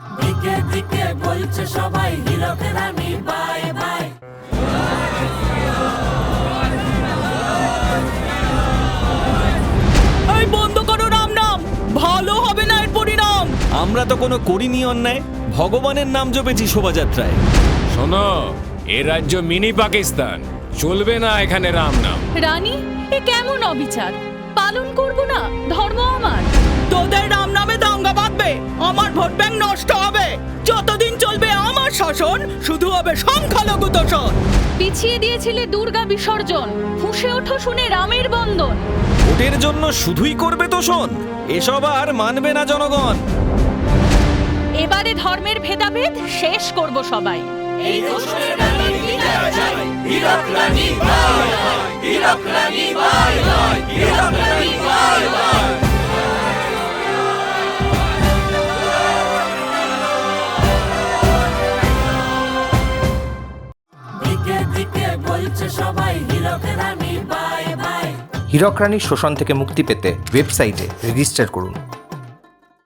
দিকে দিকে বলছে সবাই হীরক রানী বাই বাই। এই বন্ধ করো রাম নাম ভালো হবে না এর পরিণাম। আমরা তো কোনো করিনি অন্যায় ভগবানের নাম জপেছি শোভাযাত্রায়। শোনো এ রাজ্য মিনি পাকিস্তান। চলবে না এখানে রাম নাম। রানী এ কেমন অবিচার? পালন করব না ধর্ম আমার। ব্যাংক নষ্ট হবে। যতদিন চলবে আমার শাসন শুধু হবে সংখ্যালঘু তোষণ। পিছিয়ে দিয়েছিলে দুর্গা বিসর্জন। ফুঁসে ওঠো শুনে রামের বন্দন। ভোটের জন্য শুধুই করবে তো শোন এসব আর মানবে না জনগণ। এবারে ধর্মের ভেদাভেদ শেষ করব সবাই। এই দোষের রানী বিদায় চাই। Hirak Rani bye bye Hirak Rani bye bye Hirak Rani bye bye দিকে দিকে বলছে সবাই, হীরক রানী, বাই বাই। হীরক রানীর শোষণ থেকে মুক্তি পেতে ওয়েবসাইটে রেজিস্টার করুন।